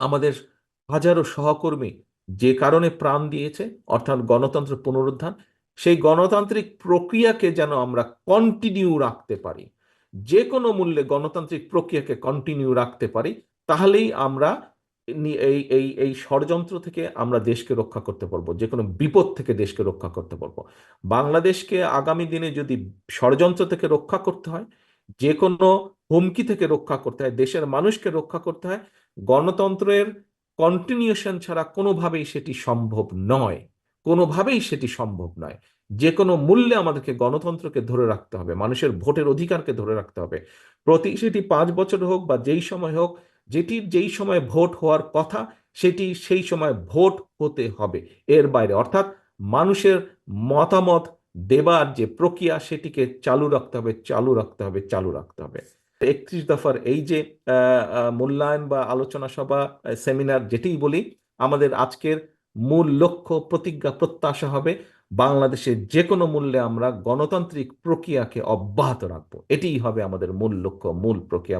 আমাদের হাজারো সহকর্মী যে কারণে প্রাণ দিয়েছে, অর্থাৎ গণতন্ত্র পুনরুত্থান সেই গণতান্ত্রিক প্রক্রিয়াকে যেন আমরা কন্টিনিউ রাখতে পারি। যে কোনো মূল্যে গণতান্ত্রিক প্রক্রিয়াকে কন্টিনিউ রাখতে পারি, তাহলেই আমরা এই এই এই ষড়যন্ত্র থেকে আমরা দেশকে রক্ষা করতে পারব, যে কোনো বিপদ থেকে দেশকে রক্ষা করতে পারব। বাংলাদেশকে আগামী দিনে যদি ষড়যন্ত্র থেকে রক্ষা করতে হয়, যে কোনো হুমকি থেকে রক্ষা করতে হয়, দেশের মানুষকে রক্ষা করতে হয়। গণতন্ত্রের কন্টিনিউশন ছাড়া কোনোভাবেই সেটি সম্ভব নয়। কোনোভাবেই সেটি সম্ভব নয়। যে কোনো মূল্যে আমাদেরকে গণতন্ত্রকে ধরে রাখতে হবে, মানুষের ভোটের অধিকারকে ধরে রাখতে হবে। প্রতি, সেটি পাঁচ বছর হোক বা যেই সময় হোক, যেটির যেই সময় ভোট হওয়ার কথা, সেটি সেই সময় ভোট হতে হবে। এর বাইরে, অর্থাৎ মানুষের মতামত দেবার যে প্রক্রিয়া, সেটিকে চালু রাখতে হবে, চালু রাখতে হবে, চালু রাখতে হবে। একত্রিশ দফার এই যে মূল্যায়ন বা আলোচনা সভা সেমিনার যেটি বলি, আমাদের আজকের মূল লক্ষ্য, প্রতিজ্ঞা, প্রত্যাশা হবে বাংলাদেশে যে কোনো মূল্যে আমরা গণতান্ত্রিক প্রক্রিয়াকে অব্যাহত রাখব। এটিই হবে আমাদের মূল লক্ষ্য, মূল প্রক্রিয়া।